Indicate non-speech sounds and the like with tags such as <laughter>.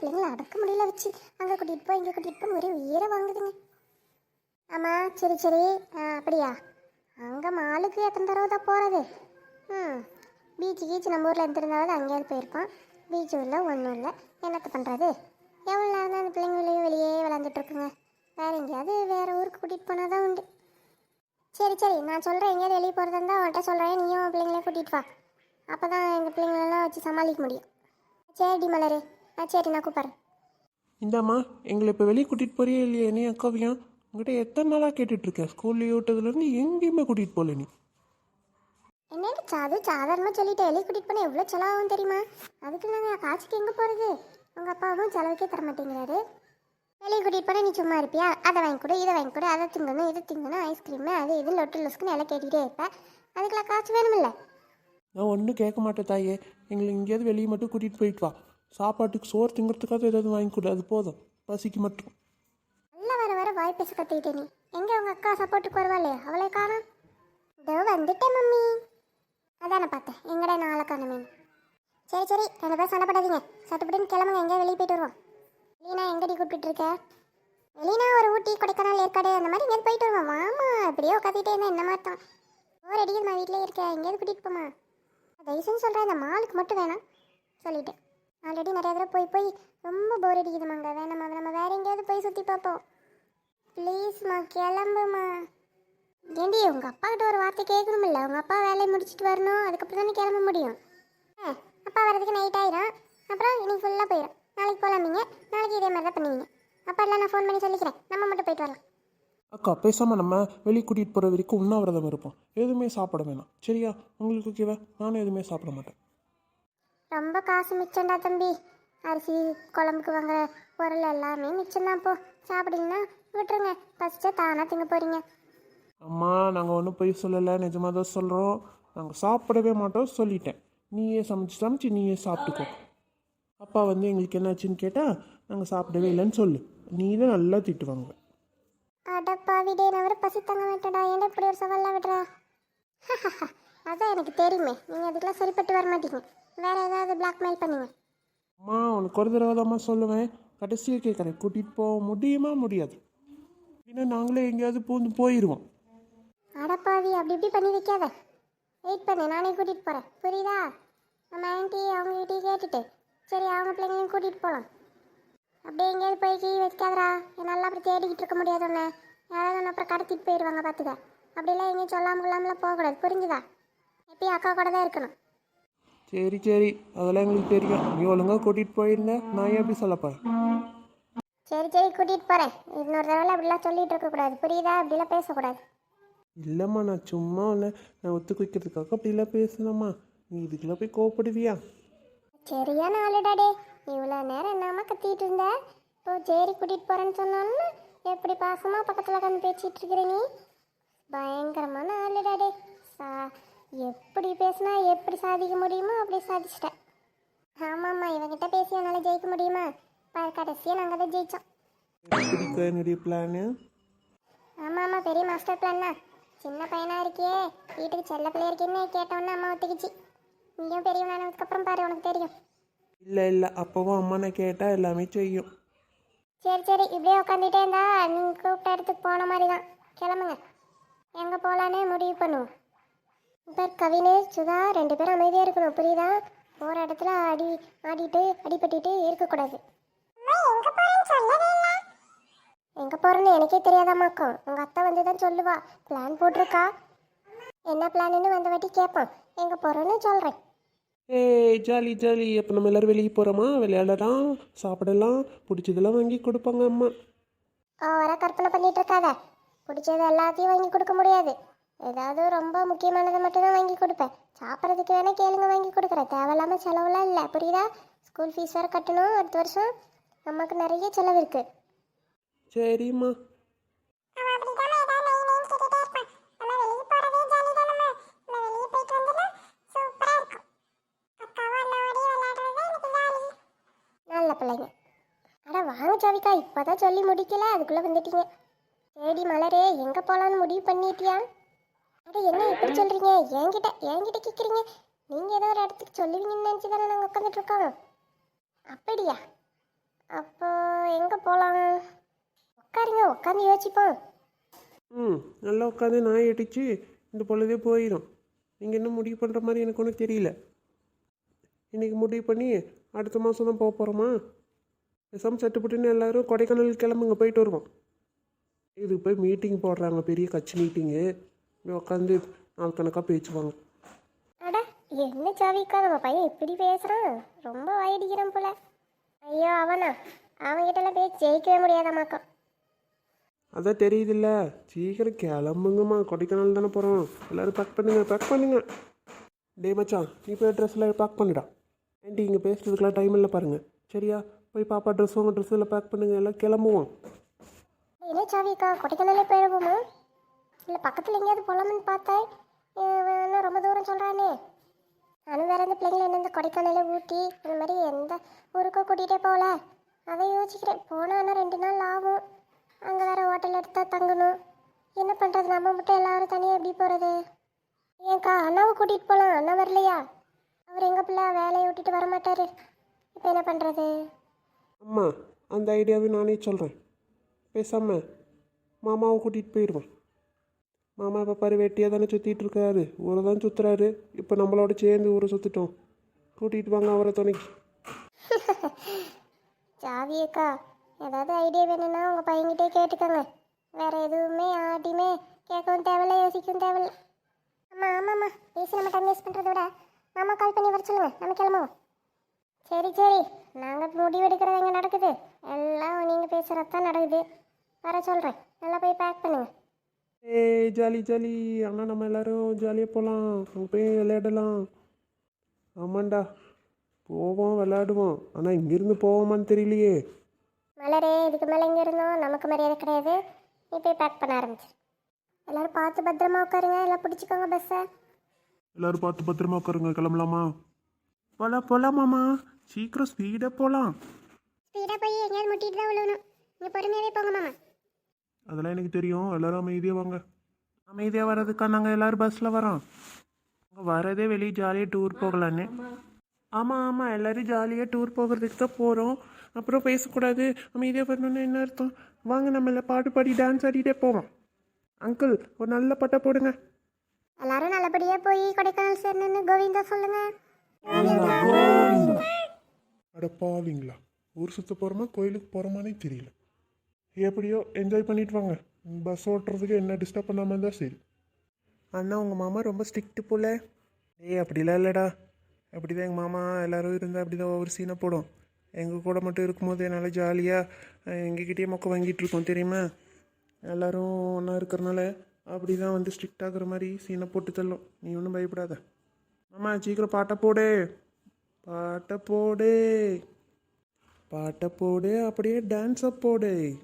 பிள்ளைங்களை அடக்க முடியல வச்சு அங்கே கூட்டிகிட்டு போ இங்கே கூட்டிகிட்டு போய் ஒரே உயிரை வாங்குதுங்க. ஆமாம் சரி சரி. அப்படியா? அங்கே மாலுக்கு எத்தனை தடவை தான் போகிறது ம் பீச்சு கீச்சு நம்ம ஊரில் இருந்திருந்தாவது அங்கேயாவது போயிருப்பான் பீச்சும் இல்லை ஒன்றும் இல்லை என்னத்தை பண்ணுறது எவ்வளோ நேரம் தான் அந்த பிள்ளைங்களையும் வெளியே விளாண்டுட்ருக்குங்க வேறு எங்கேயாவது வேறு ஊருக்கு கூட்டிகிட்டு போனால் தான் உண்டு. சரி சரி. நான் சொல்கிறேன் எங்கேயாவது வெளியே போகிறதா இருந்தால் அவன்கிட்ட சொல்கிறேன் நீயும் பிள்ளைங்களையும் கூட்டிகிட்டு வா. அப்போ தான் எங்கள் பிள்ளைங்களெல்லாம் வச்சு சமாளிக்க முடியும். சரிடி மலரு. ஆ சரி நான் கூப்பிட்றேன். இந்தாம்மா எங்களை இப்போ வெளியே கூட்டிகிட்டு போறியே இல்லையா? நீ அக்காவையும் உங்ககிட்ட எத்தனை நாளாக கேட்டுட்ருக்கேன் ஸ்கூல் லீவ் விட்டதுலேருந்து எங்கேயுமே கூட்டிகிட்டு போகல நீ. என்னன்னு சாது? சாதாரணமாக சொல்லிட்டு வெளியே கூட்டிகிட்டு போனால் எவ்வளோ செலவாகும் தெரியுமா? அதுக்கு நாங்கள் காசுக்கு எங்கே போகிறது உங்கள் அப்பாவும் செலவுக்கே தர மாட்டேங்கிறாரு. வெளியே கூட்டிகிட்டு போனால் நீ சும்மா இருப்பியா? அதை வாங்கி கொடு இதை வாங்கி கொடு அதை திங்கணும் இதை திங்கணும் ஐஸ்கிரீமு அது இது லொட்டு லொஸ்க்குன்னு எல்லாம் கேட்டுக்கிட்டே இருப்பேன் அதுக்கெல்லாம் காசு வேணுமில்ல. நான் ஒன்றும் கேட்க மாட்டேன் தாயே. எங்களை எங்கேயாவது வெளியே மட்டும் கூட்டிகிட்டு போயிட்டு வா. சாப்பாட்டுக்கு சோறு திங்கிறதுக்காக ஏதாவது வாங்கி கொடு அது போதும். பசிக்கு மட்டும். நல்லா வர வர வாய் பேச கற்றுக்கிட்டே நீ. எங்கே உங்கள் அக்கா சப்போர்ட்டுக்கு வருவாளே அவளை காணும். இதோ வந்துட்டேன் மம்மி. அதானே பார்த்தேன். எங்கடா நாளை காணுமே சரி சரி. ரெண்டு பேரும் சண்டை போடாதீங்க. சட்டுப்பட்டுன்னு கிளம்புங்க எங்கேயா வெளியே போயிட்டு வருவோம். வெளியனா எங்கடி கூப்பிட்டு இருக்க? வெளியனா ஒரு ஊட்டி கொடைக்கானல் ஏற்காடு அந்த மாதிரி எங்கேயாவது போயிட்டு வருவோம். மாமா அப்படியே உட்காந்துட்டே இருந்தா என்ன மாதிரி தான் ஓர் அடிக்குது நான் வீட்டிலே இருக்கேன். எங்கேயாவது கூட்டிகிட்டு போமா? தயவுசெய்து சொல்கிறேன் இந்த மாலுக்கு மட்டும் வேணாம். சொல்லிட்டேன். ஆல்ரெடி நிறைய தடவை போய் போய் ரொம்ப போர் அடிக்குதுமாங்க வேணாம்மா நம்ம வேற எங்கேயாவது போய் சுற்றி பார்ப்போம். ப்ளீஸ்மா கிளம்புமா ஏண்டி உங்கள் அப்பா கிட்ட ஒரு வார்த்தை கேட்கணுமில்ல? உங்கள் அப்பா வேலையை முடிச்சுட்டு வரணும். அதுக்கப்புறம் தானே கிளம்ப முடியும். ஆ அப்பா வரதுக்கு நைட் ஆயிரும். அப்புறம் இன்னைக்கு ஃபுல்லாக போயிடும் நாளைக்கு போகலாமீங்க நாளைக்கு இதே மாதிரி தான் பண்ணுவீங்க. அப்பா இல்லை நான் ஃபோன் பண்ணி சொல்லிக்கிறேன். நம்ம மட்டும் போயிட்டு வரலாம். அக்கா பேசாமல் நம்ம வெளியே கூட்டிகிட்டு போகிற வரைக்கும் உண்ணாவிரதம் இருப்போம். எதுவுமே சாப்பிட வேணாம். சரியா? உங்களுக்கு ஓகேவா நானும் எதுவுமே சாப்பிட மாட்டேன். ரொம்ப காசு மிச்சம்டா தம்பி. அரிசி குழம்புக்கு வாங்குற பொருள் எல்லாமே மிச்சம்தான் போ. சாப்பிடுங்கன்னா விட்டுருங்க. பசிச்சா தானாக திங்க போகிறீங்க அம்மா நாங்கள் ஒன்றும் போய் சொல்லலை. நிஜமாக தான் சொல்கிறோம் நாங்கள் சாப்பிடவே மாட்டோம். சொல்லிட்டேன். நீயே சமைச்சு சமைச்சு நீயே சாப்பிட்டுக்கோ. அப்பா வந்து எங்களுக்கு என்னாச்சுன்னு கேட்டால் நாங்கள் சாப்பிடவே இல்லைன்னு சொல்லு. நீ தான் நல்லா திட்டுவாங்க. அடப்பாவிடே நான் ஒரு பசி தங்க மாட்டேடா ஏன்டா இப்படி ஒரு சவால்லாம் விடுறா? <laughs> அதான் எனக்கு தெரியுமே. நீங்கள் அதுக்கெல்லாம் சரிப்பட்டு வர மாட்டீங்க. வேற ஏதாவது பிளாக்மெயில் பண்ணுங்க. அம்மா உனக்கு ஒரு தடவை சொல்லுவேன். கடைசியாக கேட்குறேன் கூட்டிகிட்டு போக முடியுமா முடியாது. இல்லைன்னா நாங்களே எங்கேயாவது பூந்து போயிடுவோம் அடப்பாவி அப்படி இப்படி பண்ணி வைக்காத. வெயிட் பண்ணு நானே கூட்டிகிட்டு போகிறேன் புரியுதா? நம்ம ஆன்ட்டி அவங்ககிட்டயே கேட்டுட்டு. சரி அவங்க பிள்ளைங்களையும் கூட்டிகிட்டு போகலாம் அப்படியே எங்கேயாவது போய் கீ வைக்காதடா. என்னால் அப்புறம் தேடிக்கிட்டு இருக்க முடியாது ஒன்று யாராவது ஒன்று அப்புறம் கடத்திட்டு போயிடுவாங்க பார்த்துக்க அப்படிலாம் எங்கேயும் சொல்லாமல் கொள்ளாமலாம் போகக்கூடாது. புரிஞ்சுதா? எப்பயும் அக்கா கூட தான் இருக்கணும். சரி சரி. அதெல்லாம் எங்களுக்கு தெரியும். நீ ஒழுங்காக கூட்டிகிட்டு போயிருந்த. நான் ஏன் எப்படி சொல்லப்பேன் சரி சரி. கூட்டிகிட்டு போகிறேன் இன்னொரு தடவை அப்படிலாம் சொல்லிட்டு இருக்கக்கூடாது புரியுதா? அப்படிலாம் பேசக்கூடாது. இல்லைம்மா நான் சும்மா இல்லை. நான் ஒத்துக்கு வைக்கிறதுக்காக அப்படிலாம் பேசணும்மா நீ இதுக்கெல்லாம் போய் கோவப்படுவியா? சரியான ஆளுடாடே இவ்வளோ நேரம் என்னம்மா கத்திட்டு இருந்த? இப்போ சரி கூட்டிகிட்டு போகிறேன்னு சொன்னோன்னு எப்படி பாசமாக பக்கத்தில் உட்காந்து பேசிகிட்டு இருக்கிற நீ? பயங்கரமான ஆளுடாடே சா எப்படி பேசினா எப்படி சாதிக்க முடியுமோ அப்படி சாதிச்சிட்டேன். ஆமாம்மா இவங்கிட்ட பேசி என்னால் ஜெயிக்க முடியுமா? பாரு கடைசியாக நாங்கள் தான் ஜெயித்தோம் பிடிக்க என்னுடைய பிளானு ஆமாம் ஆமாம் பெரிய மாஸ்டர் பிளான் தான். சின்ன பையனாக இருக்கியே வீட்டுக்கு செல்ல பிள்ளையா இருக்கேன்னு கேட்டோன்னே அம்மா ஒத்துக்கிச்சு. நீயும் பெரியவனானதுக்கப்புறம் பாரு உனக்கு தெரியும். இல்லை இல்லை அப்போவும் அம்மா நான் கேட்டால் எல்லாமே செய்யும். சரி சரி இப்படியே உட்காந்துட்டே இருந்தா நீங்கள் கூப்பிட்ட இடத்துக்கு போன மாதிரி தான். கிளம்புங்க. எங்கே போகலான்னு முடிவு பண்ணுவோம். இப்போ கவினு சுதா. ரெண்டு பேரும் அமைதியாக இருக்கணும் புரியுதா? போகிற இடத்துல அடி ஆடிட்டு அடிபட்டுட்டு இருக்கக்கூடாது. எங்கே போகிறேன்னு எனக்கே தெரியாதாமாக்கும் உங்கள் அத்தை வந்து தான் சொல்லுவா. பிளான் போட்டிருக்கா? என்ன பிளான்னு வந்த வாட்டி கேட்போம். எங்கே போகிறோன்னு சொல்கிறேன் ஏய் ஜாலி ஜாலி. அப்போ நம்ம எல்லோரும் வெளியே போகிறோமா விளையாடலாம் சாப்பிடலாம். பிடிச்சதெல்லாம் வாங்கி கொடுப்பாங்க அம்மா. ஓவரா கற்பனை பண்ணிட்டு இருக்காத. பிடிச்சது எல்லாத்தையும் வாங்கி கொடுக்க முடியாது. ஏதாவது ரொம்ப முக்கியமானதை மட்டும்தான் வாங்கி கொடுப்பேன். சாப்பிட்றதுக்கு வேணா கேளுங்க வாங்கி கொடுக்குறேன். தேவையில்லாம செலவுலாம் இல்லை. புரியுதா? ஸ்கூல் ஃபீஸ் வேறு கட்டணும் அடுத்த வருஷம். நமக்கு நிறைய செலவு இருக்கு. சரிம்மா. நல்ல பிள்ளைங்க. அட வாங்க ஜாவிகா. இப்போதான் சொல்லி முடிக்கல. அதுக்குள்ளே வந்துட்டீங்க. சரி மலரே எங்கே போகலான்னு முடிவு பண்ணிட்டியா? அட என்ன இப்படி சொல்கிறீங்க என்கிட்ட என்கிட்ட கேட்குறீங்க நீங்கள் ஏதோ ஒரு இடத்துக்கு சொல்லுவீங்கன்னு நினச்சி தானே நாங்கள் உட்காந்துட்டு இருக்கோம். அப்படியா? அப்போ எங்கே போகலாம் உட்காருங்க உட்காந்து யோசிப்போம். ம் நல்லா உட்காந்து நாய் அடித்து இந்த பொழுதே போயிடும் நீங்கள் என்ன முடிவு பண்ணுற மாதிரி எனக்கு ஒன்றும் தெரியல. இன்றைக்கி முடிவு பண்ணி அடுத்த மாதம் தான் போக போகிறோமா பேசாமல் சட்டுப்பட்டுன்னு எல்லோரும் கொடைக்கானல் கிளம்புங்க போயிட்டு வருவோம். இது போய் மீட்டிங் போடுறாங்க பெரிய கட்சி மீட்டிங்கு உட்காந்து நாள் கணக்காக பேச்சுவாங்க அட என்ன சாவிக்கா நம்ம பையன் இப்படி பேசுகிறான் ரொம்ப வாயடிக்கிறான் போல. ஐயோ அவனா? அவன்கிட்டலாம் போய் ஜெயிக்கவே முடியாதாமாக்கா அதான் தெரியுதுல்ல. சீக்கிரம் கிளம்புங்கம்மா. கொடைக்கானல் தானே போகிறோம் எல்லோரும் பேக் பண்ணுங்க பேக் பண்ணுங்க. டே மச்சான் நீ போய் ட்ரெஸ்ஸில் பேக் பண்ணுடா. ஆண்டி இங்கே பேசுறதுக்கெலாம் டைம் இல்லை பாருங்கள் சரியா? போய் பாப்பா ட்ரெஸ் உங்கள் ட்ரெஸ்ஸில் பேக் பண்ணுங்க. எல்லாம் கிளம்புவோம். என்ன சாவிக்கா கொடைக்கானலே போயிடுவோமா இல்லை பக்கத்தில் எங்கேயாவது போகலாம்னு பார்த்தேன். இன்னும் ரொம்ப தூரம் சொல்கிறானே நானும் வேறு எந்த பிள்ளைங்கள என்ன இந்த கொடைக்கானல ஊட்டி இந்த மாதிரி எந்த ஊருக்கோ கூட்டிகிட்டே போகல. அதை யோசிக்கிறேன். போனால் ரெண்டு நாள் ஆகும். அங்கே வேறு ஹோட்டல் எடுத்தால் தங்கணும். என்ன பண்ணுறது நம்ம மட்டும் எல்லாரும் தனியாக எப்படி போகிறது ஏன்க்கா அண்ணாவை கூட்டிகிட்டு போகலாம் அண்ணா வரலையா? அவர் எங்கள் பிள்ளை? வேலையை விட்டுட்டு வரமாட்டார். இப்போ என்ன பண்ணுறது அம்மா அந்த ஐடியாவை நானே சொல்கிறேன் பேசாமல் மாமாவை கூட்டிகிட்டு போயிடுவேன் மாமா இப்போ பாரு வெட்டியாக தானே சுற்றிட்டு இருக்கிறாரு ஊரை தான் சுற்றுறாரு இப்போ நம்மளோட சேர்ந்து ஊரை சுற்றிட்டோம் கூட்டிகிட்டு வாங்க அவரை துணைக்கு. <laughs> ஜாவியக்கா ஏதாவது ஐடியா வேணும்னா உங்கள் பையன்கிட்டே கேட்டுக்கோங்க. வேற எதுவுமே யார்ட்டையுமே கேட்கவும் தேவையில்ல யோசிக்கவும் தேவையில்ல. ஆமாம் ஆமாம்மா பேசி நம்ம டைம் வேஸ்ட் பண்ணுறத விட மாமா கால் பண்ணி வர சொல்லுங்க. நம்ம கிளம்புவோம். சரி சரி. நாங்கள் முடிவெடுக்கிறது எங்கே நடக்குது. எல்லாம் நீங்கள் பேசுகிறது தான் நடக்குது. வர சொல்கிறேன் நல்லா போய் பேக் பண்ணுங்கள் ஏய் ஜாலி ஜாலி. அண்ணா நம்ம எல்லாரும் ஜாலியாக போகலாம் அங்கே போய் விளையாடலாம். ஆமாண்டா. போவோம் விளையாடுவோம். ஆனால் இங்கேருந்து போவோமான்னு தெரியலையே. மலரே இதுக்கு மேலே எங்கே இருந்தோம்? நமக்கு மரியாதை கிடையாது. நீ போய் பேக் பண்ண ஆரம்பிச்சு எல்லாரும் பார்த்து பத்திரமா உட்காருங்க. எல்லாம் பிடிச்சிக்கோங்க பஸ்ஸை எல்லாரும் பார்த்து பத்திரமா உட்காருங்க. கிளம்பலாமா? போகலாம் போகலாமாம்மா சீக்கிரம் ஸ்பீடாக போகலாம் ஸ்பீடாக போய் எங்கேயாவது முட்டிட்டு தான் விழுவணும் நீங்கள் பொறுமையாகவே போங்க மாமா. அதெல்லாம் எனக்கு தெரியும். எல்லாரும் அமைதியாக வாங்க. அமைதியாக வர்றதுக்கா நாங்கள் எல்லோரும் பஸ்ஸில் வரோம். வரதே வெளியே ஜாலியாக டூர் போகலான்னு. ஆமாம் ஆமாம் எல்லோரும் ஜாலியாக டூர் போகிறதுக்கு தான் போகிறோம் அப்புறம் பேசக்கூடாது. அமைதியாக வரணும்னு என்ன அர்த்தம்? வாங்க நம்ம எல்லாம் பாட்டு பாடி டான்ஸ் ஆடிட்டே போவோம். அங்கிள் ஒரு நல்ல பட்டை போடுங்க. எல்லாரும் நல்லபடியாக போய் கொடைக்கானல் சேரணும்னு கோவிந்தா சொல்லுங்க. அட பாவிங்களா. ஊர் சுத்த போகிறோமா கோயிலுக்கு போகிறோமானே தெரியல. எப்படியோ என்ஜாய் பண்ணிட்டு வாங்க. பஸ் ஓட்டுறதுக்கு என்ன டிஸ்டர்ப் பண்ணாமல் இருந்தால் சரி. அண்ணா உங்கள் மாமா ரொம்ப ஸ்ட்ரிக்ட்டு போல. ஏய் அப்படிலாம் இல்லைடா. அப்படி தான் எங்கள் மாமா எல்லோரும் இருந்தால் அப்படி தான் ஒவ்வொரு சீனை போடும். எங்கள் கூட மட்டும் இருக்கும்போது என்னால் ஜாலியாக எங்ககிட்டயே மொக்க வாங்கிட்டு இருக்கோம் தெரியுமா? எல்லோரும் ஒன்றா இருக்கிறனால அப்படி தான் வந்து ஸ்ட்ரிக்ட் ஆகுற மாதிரி சீனை போட்டு தள்ளும். நீ ஒன்றும் பயப்படாத. மாமா சீக்கிரம் பாட்டை போடு. பாட்டை போடு. பாட்டை போடு அப்படியே டான்ஸை போடு.